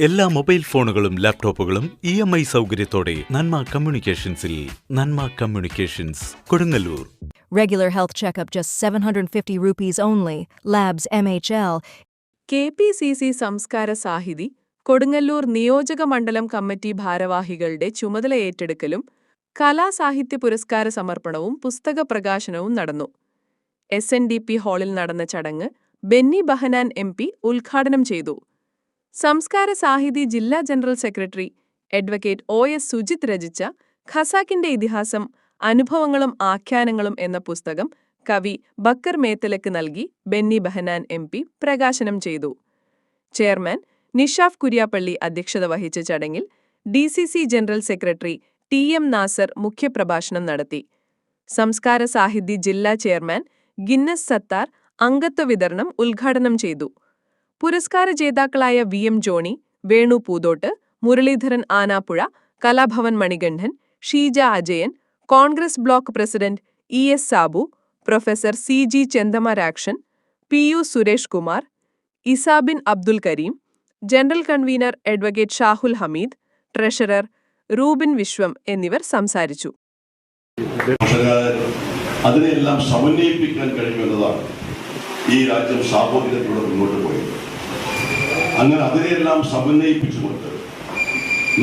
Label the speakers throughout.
Speaker 1: എല്ലാ മൊബൈൽ ഫോണുകളും ലാപ്ടോപ്പുകളും ഇ എം ഐ സൗകര്യത്തോടെ നന്മ കമ്മ്യൂണിക്കേഷൻസിൽ Nanma communications Kodungallur
Speaker 2: Regular health checkup just 750 rupees only. Labs MHL.
Speaker 3: K P C C Samskara Sahithi Kodungallur നിയോജക മണ്ഡലം committee ഭാരവാഹികളുടെ ചുമതല ഏറ്റെടുക്കലും കലാസാഹിത്യ പുരസ്കാര സമർപ്പണവും പുസ്തക പ്രകാശനവും നടന്നു എസ് എൻ ഡി പി ഹാളിൽ നടന്ന ചടങ്ങ് ബെന്നി ബഹനാൻ എം പി ഉദ്ഘാടനം ചെയ്തു സംസ്കാര സാഹിതി ജില്ലാ general secretary advocate O S Sujith രചിച്ച ഖസാക്കിന്റെ ഇതിഹാസം അനുഭവങ്ങളും ആഖ്യാനങ്ങളും എന്ന പുസ്തകം കവി ബക്കർ മേത്തലക്ക് നൽകി ബെന്നി ബഹനാൻ എം പി പ്രകാശനം ചെയ്തു. ചെയർമാൻ നിഷാഫ് കുര്യാപ്പള്ളി അധ്യക്ഷത വഹിച്ച ചടങ്ങിൽ D C C general secretary T M Nasar മുഖ്യപ്രഭാഷണം നടത്തി. സംസ്കാര സാഹിതി ജില്ലാ ചെയർമാൻ ഗിന്നസ് സത്താർ അംഗത്വ വിതരണം ഉദ്ഘാടനം ചെയ്തു. പുരസ്കാര ജേതാക്കളായ V M Johnny Venu Poothott Muraleedharan Anappuzha Kalabhavan Manikandan Sheeja Ajayan Congress block president E S Sabu professor C G Chenthamarakshan P U Suresh Kumar Isabin Abdul Kareem general convener advocate Shahul Hameed treasurer Rubin Vishwam എന്നിവർ സംസാരിച്ചു.
Speaker 4: അതിനെയെല്ലാം സമന്വയിപ്പിക്കാൻ കഴിയുമെന്നതാണ് ഈ രാജ്യം സാഹോദര്യത്തോടെ മുന്നോട്ട് അങ്ങനെ അതിനെല്ലാം സമന്വയിപ്പിച്ചുകൊണ്ട്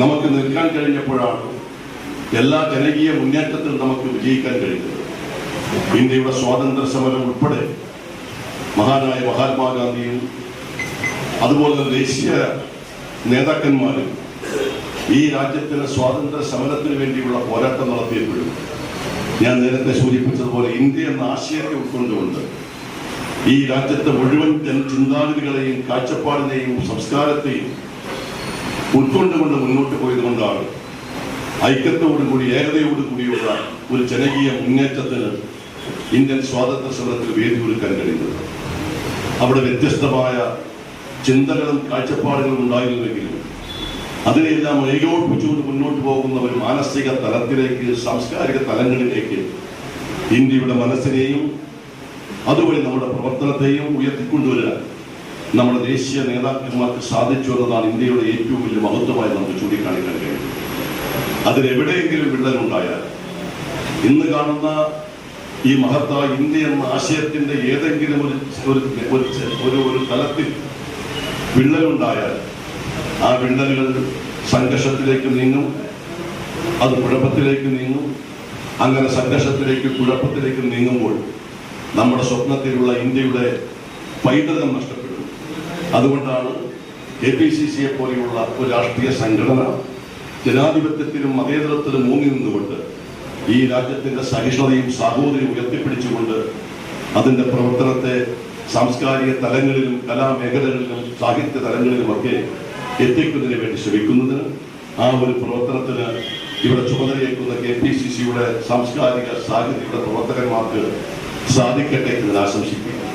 Speaker 4: നമുക്ക് നിൽക്കാൻ കഴിഞ്ഞപ്പോഴാണ് എല്ലാ ജനകീയ മുന്നേറ്റത്തിലും നമുക്ക് വിജയിക്കാൻ കഴിഞ്ഞത്. ഇന്ത്യയുടെ സ്വാതന്ത്ര്യ സമരം ഉൾപ്പെടെ മഹാനായ മഹാത്മാഗാന്ധിയും അതുപോലെ ദേശീയ നേതാക്കന്മാരും ഈ രാജ്യത്തിന് സ്വാതന്ത്ര്യ സമരത്തിന് വേണ്ടിയുള്ള പോരാട്ടം നടത്തിയപ്പോഴും ഞാൻ നേരത്തെ സൂചിപ്പിച്ചതുപോലെ ഇന്ത്യ എന്ന ആശയത്തെ ഉൾക്കൊണ്ടുകൊണ്ട് ഈ രാജ്യത്തെ മുഴുവൻ ചിന്താഗതികളെയും കാഴ്ചപ്പാടിനെയും സംസ്കാരത്തെയും ഉൾക്കൊണ്ടുകൊണ്ട് മുന്നോട്ട് പോയത് കൊണ്ടാണ് ഐക്യത്തോടുകൂടി ഏകതയോടുകൂടിയുള്ള ഒരു ജനകീയ മുന്നേറ്റത്തിന് ഇന്ത്യൻ സ്വാതന്ത്ര്യ സമരത്തിൽ വേദി ഒരുക്കാൻ കഴിയുന്നത് അവിടെ വ്യത്യസ്തമായ ചിന്തകളും കാഴ്ചപ്പാടുകളും ഉണ്ടായിരുന്നുവെങ്കിലും അതിനെല്ലാം ഏകോപിപ്പിച്ചുകൊണ്ട് മുന്നോട്ട് പോകുന്ന ഒരു മാനസിക തലത്തിലേക്ക് സാംസ്കാരിക തലങ്ങളിലേക്ക് ഇന്ത്യയുടെ മനസ്സിനെയും അതുവഴി നമ്മുടെ പ്രവർത്തനത്തെയും ഉയർത്തിക്കൊണ്ടുവരാൻ നമ്മുടെ ദേശീയ നേതാക്കന്മാർക്ക് സാധിച്ചു എന്നതാണ് ഇന്ത്യയുടെ ഏറ്റവും വലിയ മഹത്വമായി നമുക്ക് ചൂണ്ടിക്കാണിക്കാൻ കഴിയും അതിലെവിടെയെങ്കിലും വിള്ളലുണ്ടായാൽ ഇന്ന് കാണുന്ന ഈ മഹത്തായ ഇന്ത്യ എന്ന ആശയത്തിന്റെ ഏതെങ്കിലും ഒരു ഒരു ഒരു തലത്തിൽ വിള്ളലുണ്ടായാൽ ആ വിള്ളലുകൾ സംഘർഷത്തിലേക്ക് നീങ്ങും അത് കുഴപ്പത്തിലേക്ക് നീങ്ങും. അങ്ങനെ സംഘർഷത്തിലേക്ക് കുഴപ്പത്തിലേക്ക് നീങ്ങുമ്പോൾ നമ്മുടെ സ്വപ്നത്തിലുള്ള ഇന്ത്യയുടെ പൈതൃകം നഷ്ടപ്പെടും അതുകൊണ്ടാണ് എ പി സി സിയെ പോലെയുള്ള ഒരു രാഷ്ട്രീയ സംഘടന ജനാധിപത്യത്തിലും മതേതരത്തിലും മൂങ്ങി നിന്നുകൊണ്ട് ഈ രാജ്യത്തിന്റെ സഹിഷ്ണുതയും സാഹോദര്യവും ഉയർത്തിപ്പിടിച്ചുകൊണ്ട് അതിന്റെ പ്രവർത്തനത്തെ സാംസ്കാരിക തലങ്ങളിലും കലാമേഖലകളിലും സാഹിത്യ തലങ്ങളിലുമൊക്കെ എത്തിക്കുന്നതിന് വേണ്ടി ശ്രമിക്കുന്നതിന് ആ ഒരു പ്രവർത്തനത്തിന് ഇവിടെ ചുമതലയേക്കുന്ന കെ പി സി സിയുടെ സാംസ്കാരിക സാഹിത്യ പ്രവർത്തകന്മാർക്ക് സാധിക്കട്ടെ എന്ന് ആശംസിക്കുന്നു